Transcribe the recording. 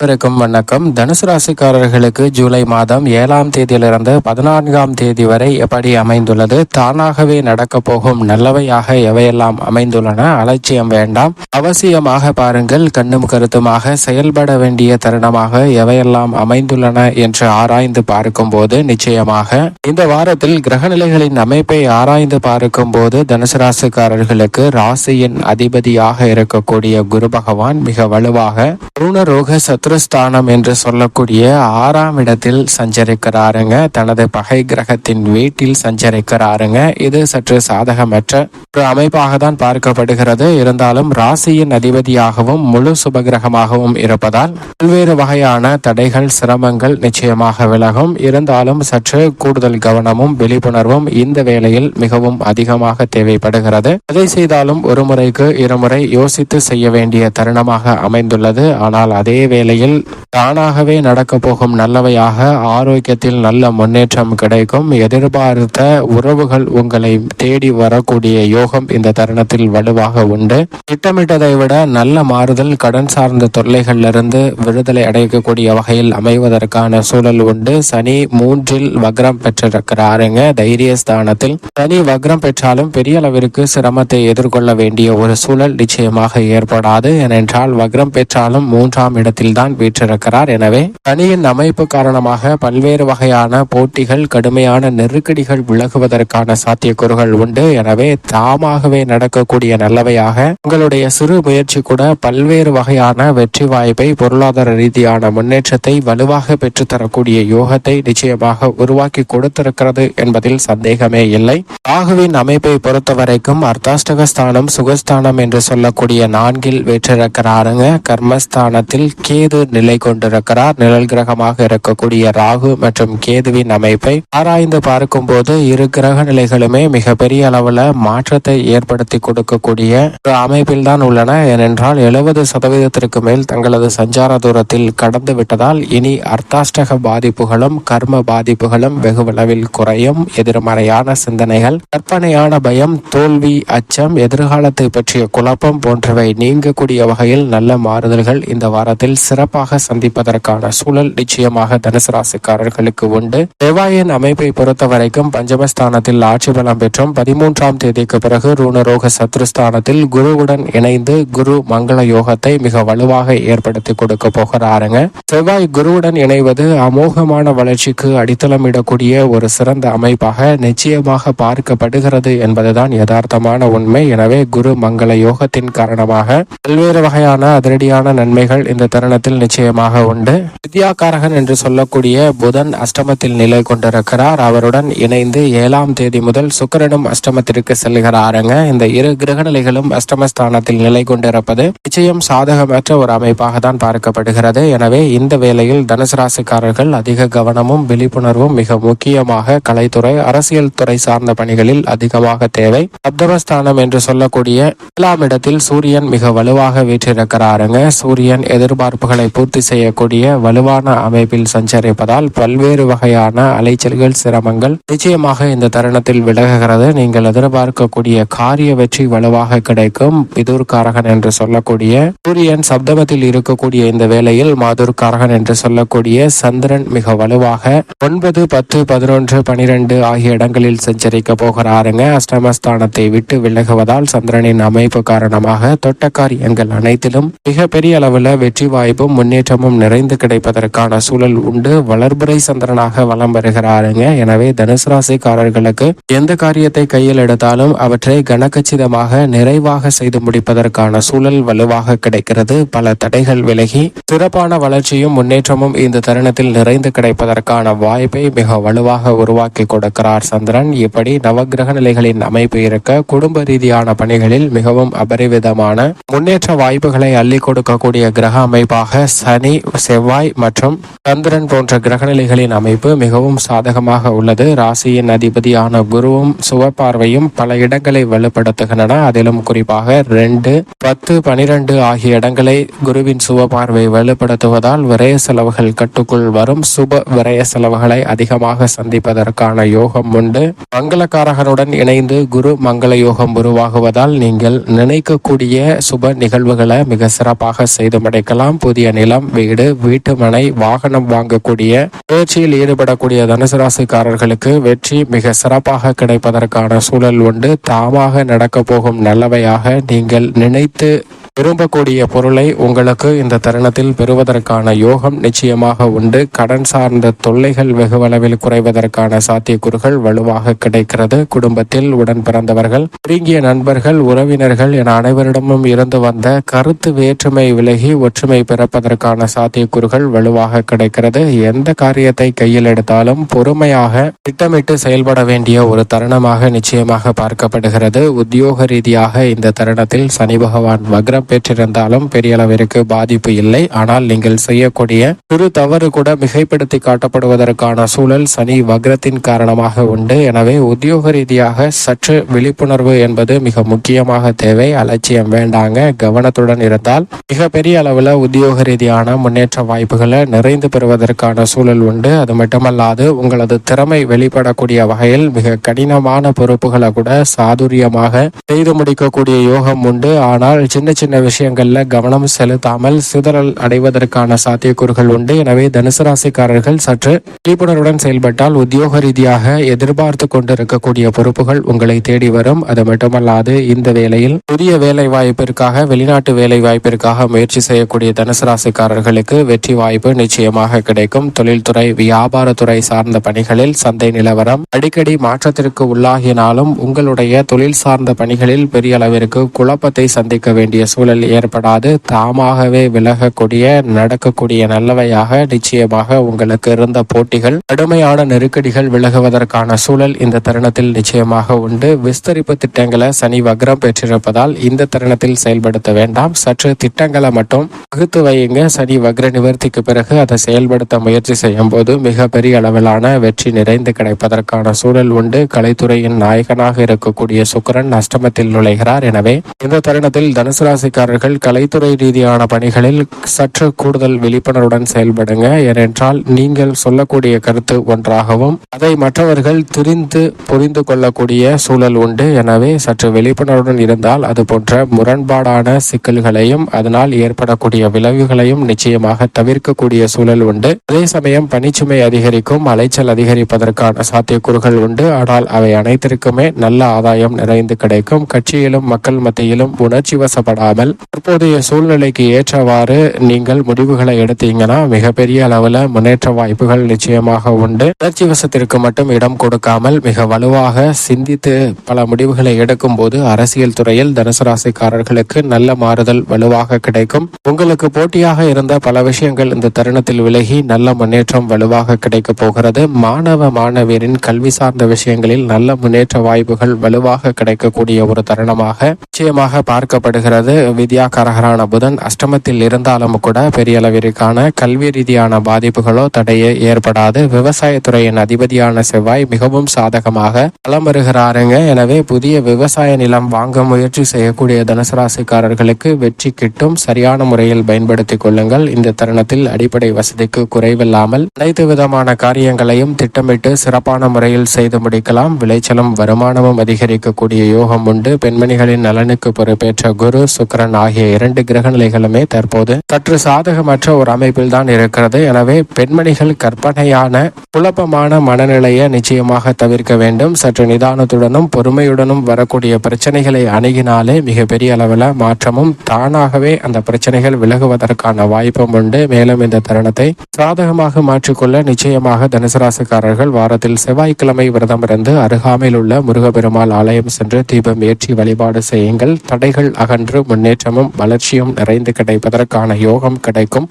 அனைவருக்கும் வணக்கம். தனுசு ராசிக்காரர்களுக்கு ஜூலை மாதம் ஏழாம் தேதியிலிருந்து பதினான்காம் தேதி வரை எப்படி அமைந்துள்ளது? தானாகவே நடக்க போகும் நல்லவையாக எவையெல்லாம் அமைந்துள்ளன? அலட்சியம் வேண்டாம். அவசியமாக பாருங்கள் கண்ணும் கருத்துமாக செயல்பட வேண்டிய தருணமாக எவையெல்லாம் அமைந்துள்ளன என்று ஆராய்ந்து பார்க்கும் போது நிச்சயமாக இந்த வாரத்தில் கிரகநிலைகளின் அமைப்பை ஆராய்ந்து பார்க்கும் போது தனுசு ராசிக்காரர்களுக்கு ராசியின் அதிபதியாக இருக்கக்கூடிய குரு பகவான் மிக வலுவாக ருணரோக சத்ருஸ்தானம் என்று சொல்லக்கூடிய ஆறாம் இடத்தில் சஞ்சரிக்கிறாருங்க. தனது பகை கிரகத்தின் வீட்டில் சஞ்சரிக்கிறாருங்க. இது சற்று சாதகமற்ற ஒரு அமைப்பாக தான் பார்க்கப்படுகிறது. இருந்தாலும் ராசியின் அதிபதியாகவும் முழு சுபகிரகமாகவும் இருப்பதால் பல்வேறு வகையான தடைகள் சிரமங்கள் நிச்சயமாக விலகும். இருந்தாலும் சற்று கூடுதல் கவனமும் விழிப்புணர்வும் இந்த வேளையில் மிகவும் அதிகமாக தேவைப்படுகிறது. எதை செய்தாலும் ஒரு முறைக்கு இருமுறை யோசித்து செய்ய வேண்டிய தருணமாக அமைந்துள்ளது. ஆனால் அதே வேளை நிலையில் தானாகவே நடக்க போகும் நல்லவையாக ஆரோக்கியத்தில் நல்ல முன்னேற்றம் கிடைக்கும். எதிர்பார்த்த உறவுகள் உங்களை தேடி வரக்கூடிய யோகம் இந்த தருணத்தில் வலுவாக உண்டு. திட்டமிட்டதை விட நல்ல மாறுதல் கடன் சார்ந்த தொல்லைகளிலிருந்து விடுதலை அடையக்கூடிய வகையில் அமைவதற்கான சூழல் உண்டு. சனி மூன்றில் வக்ரம் பெற்றிருக்கிறாருங்க தைரிய ஸ்தானத்தில் சனி வக்ரம் பெற்றாலும் பெரிய அளவிற்கு சிரமத்தை எதிர்கொள்ள வேண்டிய ஒரு சூழல் நிச்சயமாக ஏற்படாது. ஏனென்றால் வக்ரம் பெற்றாலும் மூன்றாம் இடத்தில்தான் வீற்றிருக்கிறார். எனவே சனியின் அமைப்பு காரணமாக பல்வேறு வகையான போட்டிகள் கடுமையான நெருக்கடிகள் விலகுவதற்கான சாத்தியக்கூறுகள் உண்டு. எனவே தாமாகவே நடக்கக்கூடிய நல்லவையாக உங்களுடைய சிறு முயற்சி கூட பல்வேறு வகையான வெற்றி வாய்ப்பை பொருளாதார ரீதியான முன்னேற்றத்தை வலுவாக பெற்றுத்தரக்கூடிய யோகத்தை நிச்சயமாக உருவாக்கி கொடுத்திருக்கிறது என்பதில் சந்தேகமே இல்லை. ராகுவின் அமைப்பை பொறுத்தவரைக்கும் அர்த்தாஷ்டகஸ்தானம் சுகஸ்தானம் என்று சொல்லக்கூடிய நான்கில் வெற்றிருக்கிறாருங்க. கர்மஸ்தானத்தில் கேது நிலை கொண்டிருக்கிறார். நிழல் கிரகமாக இருக்கக்கூடிய ராகு மற்றும் கேதுவின் அமைப்பை ஆராய்ந்து பார்க்கும்போது இரு கிரக நிலைகளுமே மிகப்பெரிய அளவுல மாற்றத்தை ஏற்படுத்தி கொடுக்கக்கூடிய ஒரு அமைப்பில் தான் உள்ளன. ஏனென்றால் எழுபது சதவீதத்திற்கு மேல் தங்களது சஞ்சார தூரத்தில் கடந்து விட்டதால் இனி அர்த்தாஷ்டக பாதிப்புகளும் கர்ம பாதிப்புகளும் வெகுவளவில் குறையும். எதிர்மறையான சிந்தனைகள் கற்பனையான பயம் தோல்வி அச்சம் எதிர்காலத்தை பற்றிய குழப்பம் போன்றவை நீங்கக்கூடிய வகையில் நல்ல மாறுதல்கள் இந்த வாரத்தில் சிறப்பாக சந்திப்பதற்கான சூழல் நிச்சயமாக தனுசு ராசிக்காரர்களுக்கு உண்டு. செவ்வாயின் அமைப்பை பொறுத்த வரைக்கும் பஞ்சமஸ்தானத்தில் ஆட்சி பலம் பெற்றும். பதிமூன்றாம் தேதிக்கு பிறகு ரூணரோக சத்ருஸ்தானத்தில் குருவுடன் இணைந்து குரு மங்கள யோகத்தை மிக வலுவாக ஏற்படுத்தி கொடுக்க போகிறாருங்க. செவ்வாய் குருவுடன் இணைவது அமோகமான வளர்ச்சிக்கு அடித்தளமிடக்கூடிய ஒரு சிறந்த அமைப்பாக நிச்சயமாக பார்க்கப்படுகிறது என்பதுதான் யதார்த்தமான உண்மை. எனவே குரு மங்கள யோகத்தின் காரணமாக பல்வேறு வகையான அதிரடியான நன்மைகள் இந்த தருணத்தில் பலன்கள் நிச்சயமாக உண்டு. வித்யாகாரகன் என்று சொல்லக்கூடிய புதன் அஷ்டமத்தில் நிலை கொண்டிருக்கிறார். அவருடன் இணைந்து ஏழாம் தேதி முதல் சுக்கரனும் அஷ்டமத்திற்கு செல்கிறாருங்க. இந்த இரு கிரக நிலைகளும் அஷ்டமஸ்தானத்தில் நிலை கொண்டிருப்பது நிச்சயம் சாதகமற்ற ஒரு அமைப்பாக தான் பார்க்கப்படுகிறது. எனவே இந்த வேளையில் தனுசு ராசிக்காரர்கள் அதிக கவனமும் விழிப்புணர்வும் மிக முக்கியமாக கலைத்துறை அரசியல் துறை சார்ந்த பணிகளில் அதிகமாக தேவை. சப்தமஸ்தானம் என்று சொல்லக்கூடிய ஏழாம் இடத்தில் சூரியன் மிக வலுவாக வீற்றிருக்கிறாருங்க. சூரியன் எதிர்பார்ப்புகளை பூர்த்தி செய்யக்கூடிய வலுவான அமைப்பில் சஞ்சரிப்பதால் பல்வேறு வகையான அலைச்சல்கள் சிரமங்கள் நிச்சயமாக இந்த தருணத்தில் விலகுகிறது. நீங்கள் எதிர்பார்க்கக்கூடிய காரிய வெற்றி வலுவாக கிடைக்கும். பிதூர்காரகன் என்று சொல்லக்கூடிய சூரியன் சப்தமத்தில் இருக்கக்கூடிய இந்த வேளையில் மாதூர்காரகன் என்று சொல்லக்கூடிய சந்திரன் மிக வலுவாக ஒன்பது பத்து பதினொன்று பனிரெண்டு ஆகிய இடங்களில் சஞ்சரிக்க போகிறாருங்க. அஷ்டமஸ்தானத்தை விட்டு விலகுவதால் சந்திரனின் அமைப்பு காரணமாக தொட்ட காரியங்கள் அனைத்திலும் மிக பெரிய அளவில் வெற்றி வாய்ப்பு வாய்ப்பும் முன்னேற்றமும் நிறைந்து கிடைப்பதற்கான சூழல் உண்டு. வளர்புரை சந்திரனாக வலம் வருகிறாருங்க. எனவே தனுசு ராசிக்காரர்களுக்கு எந்த காரியத்தை கையில் எடுத்தாலும் அவற்றை கனகச்சிதமாக நிறைவாக செய்து முடிப்பதற்கான சூழல் வலுவாக கிடைக்கிறது. பல தடைகள் விலகி சிறப்பான வளர்ச்சியும் முன்னேற்றமும் இந்த தருணத்தில் நிறைந்து கிடைப்பதற்கான வாய்ப்பை மிக வலுவாக உருவாக்கி கொடுக்கிறார் சந்திரன். இப்படி நவகிரக நிலைகளின் அமைப்பு இருக்க குடும்ப ரீதியான பணிகளில் மிகவும் அபரிவிதமான முன்னேற்ற வாய்ப்புகளை அள்ளி கொடுக்கக்கூடிய கிரக அமைப்பாக சனி செவ்வாய் மற்றும் சந்திரன் போன்ற கிரகநிலைகளின் அமைப்பு மிகவும் சாதகமாக உள்ளது. ராசியின் அதிபதியான குருவும் சுவப்பார்வையும் பல இடங்களை வலுப்படுத்துகின்றன. அதிலும் குறிப்பாக ரெண்டு பத்து பனிரெண்டு ஆகிய இடங்களை குருவின் சுவப்பார்வை வலுப்படுத்துவதால் விரய செலவுகள் கட்டுக்குள் வரும். சுப விரய செலவுகளை அதிகமாக சந்திப்பதற்கான யோகம் உண்டு. மங்களக்காரகனுடன் இணைந்து குரு மங்கள யோகம் உருவாகுவதால் நீங்கள் நினைக்கக்கூடிய சுப நிகழ்வுகளை மிக சிறப்பாக செய்து முடிக்கலாம். புதிய கூடிய நிலம் வீடு வீட்டு மனை வாகனம் வாங்கக்கூடிய முயற்சியில் ஈடுபடக்கூடிய தனுசு ராசிக்காரர்களுக்கு வெற்றி மிக சிறப்பாக கிடைப்பதற்கான சூழல் உண்டு. தாமாக நடக்கப் போகும் நல்லவையாக நீங்கள் நினைத்து விரும்பக்கூடிய பொருளை உங்களுக்கு இந்த தருணத்தில் பெறுவதற்கான யோகம் நிச்சயமாக உண்டு. கடன் சார்ந்த தொல்லைகள் வெகுவளவில் குறைவதற்கான சாத்தியக்கூறுகள் வலுவாக கிடைக்கிறது. குடும்பத்தில் உடன் பிறந்தவர்கள் நெருங்கிய நண்பர்கள் உறவினர்கள் என அனைவரிடமும் இருந்து வந்த கருத்து வேற்றுமை விலகி ஒற்றுமை பிறப்பதற்கான சாத்தியக்கூறுகள் வலுவாக கிடைக்கிறது. எந்த காரியத்தை கையில் எடுத்தாலும் பொறுமையாக திட்டமிட்டு செயல்பட வேண்டிய ஒரு தருணமாக நிச்சயமாக பார்க்கப்படுகிறது. உத்தியோக ரீதியாக இந்த தருணத்தில் சனி பகவான் வக்ரம் பெற்றிருந்தாலும் பெரிய அளவிற்கு பாதிப்பு இல்லை. ஆனால் நீங்கள் செய்யக்கூடிய சிறு தவறு கூட மிகைப்படுத்தி காட்டப்படுவதற்கான சூழல் சனி வக்ரத்தின் காரணமாக உண்டு. எனவே உத்தியோக ரீதியாக சற்று விழிப்புணர்வு என்பது மிக முக்கியமாக தேவை. அலட்சியம் வேண்டாங்க. கவனத்துடன் இருந்தால் மிக பெரிய அளவில் உத்தியோக ரீதியான முன்னேற்ற வாய்ப்புகளை நிறைந்து பெறுவதற்கான சூழல் உண்டு. அது மட்டுமல்லாது உங்களது திறமை வெளிப்படக்கூடிய வகையில் மிக கடினமான பொறுப்புகளை கூட சாதுரியமாக செய்து முடிக்கக்கூடிய யோகம் உண்டு. ஆனால் சின்ன சின்ன விஷயங்கள்ல கவனம் செலுத்தாமல் சிதறல் அடைவதற்கான சாத்தியக்கூறுகள் உண்டு. எனவே தனுசு ராசிக்காரர்கள் சற்று விழிப்புணர்வுடன் செயல்பட்டால் உத்தியோக ரீதியாக எதிர்பார்த்து கொண்டிருக்கக்கூடிய பொறுப்புகள் உங்களை தேடி வரும். அது மட்டுமல்லாது இந்த வேளையில் புதிய வேலை வாய்ப்பிற்காக வெளிநாட்டு வேலை வாய்ப்பிற்காக முயற்சி செய்யக்கூடிய தனுசு ராசிக்காரர்களுக்கு வெற்றி வாய்ப்பு நிச்சயமாக கிடைக்கும். தொழில்துறை வியாபாரத்துறை சார்ந்த பணிகளில் சந்தை நிலவரம் அடிக்கடி மாற்றத்திற்கு உள்ளாகினாலும் உங்களுடைய தொழில் சார்ந்த பணிகளில் பெரிய அளவிற்கு குழப்பத்தை சந்திக்க வேண்டிய சூழல் ஏற்படாது. தாமாகவே விலகக்கூடிய நடக்கக்கூடிய நல்லவையாக நிச்சயமாக உங்களுக்கு இருந்த போட்டிகள் கடுமையான நெருக்கடிகள் விலகுவதற்கான சூழல் இந்த தருணத்தில் நிச்சயமாக உண்டு. விஸ்தரிப்பு திட்டங்களை சனி வக்ரம் பெற்றிருப்பதால் இந்த தருணத்தில் செயல்படுத்த வேண்டாம். சற்று திட்டங்களை மட்டும் வகுத்து வையுங்க. சனி வக்ர நிவர்த்திக்கு பிறகு அதை செயல்படுத்த முயற்சி செய்யும் போது மிக பெரிய அளவிலான வெற்றி நிறைந்து கிடைப்பதற்கான சூழல் உண்டு. கலைத்துறையின் நாயகனாக இருக்கக்கூடிய சுக்கரன் அஷ்டமத்தில் நுழைகிறார். எனவே இந்த தருணத்தில் தனுசு ராசிக்காரர்கள் கலைத்துறை ரீதியான பணிகளில் சற்று கூடுதல் விழிப்புணர்வுடன் செயல்படுங்க. ஏனென்றால் நீங்கள் சொல்லக்கூடிய கருத்து ஒன்றாகவும் அதை மற்றவர்கள் திரிந்து புரிந்து கொள்ளக்கூடிய சூழல் உண்டு. எனவே சற்று விழிப்புணர்வுடன் இருந்தால் அது போன்ற முரண்பாடான சிக்கல்களையும் அதனால் ஏற்படக்கூடிய விளைவுகளையும் நிச்சயமாக தவிர்க்கக்கூடிய சூழல் உண்டு. அதே சமயம் பணிச்சுமை அதிகரிக்கும் அலைச்சல் அதிகரிப்பதற்கான சாத்தியக்கூறுகள் உண்டு. ஆனால் அவை அனைத்திற்குமே நல்ல ஆதாயம் நிறைந்து கிடைக்கும். கட்சியிலும் மக்கள் மத்தியிலும் உணர்ச்சி வசப்படாமல் தற்போதைய சூழ்நிலைக்கு ஏற்றவாறு நீங்கள் முடிவுகளை எடுத்தீங்கன்னா மிகப்பெரிய அளவில் முன்னேற்ற வாய்ப்புகள் நிச்சயமாக உண்டு. உணர்ச்சி வசத்திற்கு மட்டும் இடம் கொடுக்காமல் மிக வலுவாக சிந்தித்து பல முடிவுகளை எடுக்கும் போது அரசியல் துறையில் தனுசு ராசிக்காரர்களுக்கு நல்ல மாறுதல் வலுவாக கிடைக்கும். உங்களுக்கு போட்டியாக இருந்த பல விஷயங்கள் இந்த தருணத்தில் விலகி நல்ல முன்னேற்றம் வலுவாக கிடைக்க போகிறது. மாணவ மாணவியரின் கல்வி சார்ந்த விஷயங்களில் நல்ல முன்னேற்ற வாய்ப்புகள் வலுவாக கிடைக்கக்கூடிய ஒரு தருணமாக நிச்சயமாக பார்க்கப்படுகிறது. வித்யாகாரகரான புதன் அஷ்டமத்தில் இருந்தாலும் கூட பெரிய அளவிற்கான கல்வி ரீதியான பாதிப்புகளோ தடையே ஏற்படாது. விவசாயத்துறையின் அதிபதியான செவ்வாய் மிகவும் சாதகமாக பலம் வருகிறாருங்க எனவே புதிய விவசாய நிலம் வாங்க முயற்சி செய்யக்கூடிய தனுசராசிக்காரர்களுக்கு வெற்றி கிட்டும் சரியான முறையில் பயன்படுத்திக் கொள்ளுங்கள். இந்த தருணத்தில் அடிப்படை வசதிக்கு குறைவில்லாமல் அனைத்து விதமான காரியங்களையும் திட்டமிட்டு சிறப்பான முறையில் செய்து முடிக்கலாம். விளைச்சலும் வருமானமும் அதிகரிக்கக்கூடிய யோகம் உண்டு. பெண்மணிகளின் நலனுக்கு பொறுப்பேற்ற குரு சுக்கரன் ஆகிய இரண்டு கிரக நிலைகளுமே தற்போது சற்று சாதகமற்ற ஒரு அமைப்பில் தான் இருக்கிறது. எனவே பெண்மணிகள் கற்பனையான குழப்பமான மனநிலையை நிச்சயமாக தவிர்க்க வேண்டும். சற்று நிதானத்துடனும் பொறுமையுடனும் வரக்கூடிய பிரச்சனைகளை அணுகினாலே மிகப்பெரிய அளவில் மாற்றமும் தானாகவே அந்த பிரச்சனைகள் விலகுவதற்கான வாய்ப்பும் உண்டு. மேலும் இந்த தருணத்தை சாதகமாக மாற்றிக்கொள்ள நிச்சயமாக தனுசராசிக்காரர்கள் வாரத்தில் செவ்வாய்க்கிழமை விரதம் இருந்து அருகாமையில் உள்ள முருகப்பெருமாள் ஆலயம் சென்று தீபம் ஏற்றி வழிபாடு செய்யுங்கள். தடைகள் அகன்று முன்னேற்றமும் வளர்ச்சியும் நிறைந்து கிடைப்பதற்கான யோகம் கிடைக்கும்.